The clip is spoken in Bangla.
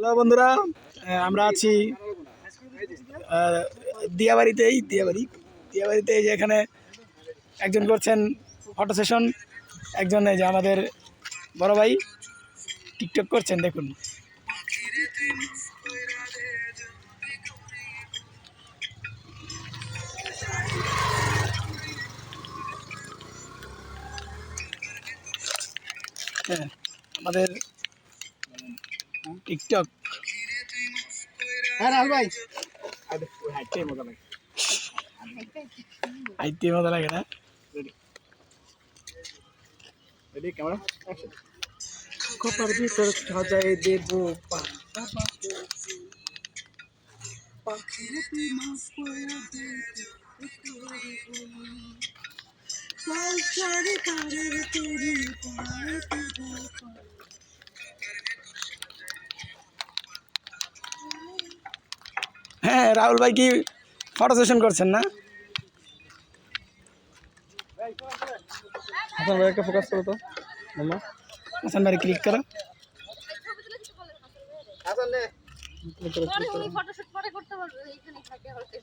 হ্যালো বন্ধুরা আমরা আছি দিয়াবাড়িতেই, দিয়াবাড়ি, দিয়াবাড়িতে যে এখানে একজন করছেন ফটো সেশন একজন এই যে আমাদের বড় ভাই টিকটক করছেন, দেখুন। হ্যাঁ আমাদের টিকটক। হ্যাঁ রাহুল ভাই। আইতে মজা লাগে না? রেডি ক্যামেরা কপার ভিতর সাজায় দেব হ্যাঁ রাহুল ভাই কি ফটো সেশন করছেন না? হাসান ভাই একটা ফোকাস করো তো হাসান ভাই ক্লিক করো। হাসান নে পরে উনি ফটোশুট পরে করতে পারবে এইখানে থাকে হয়তো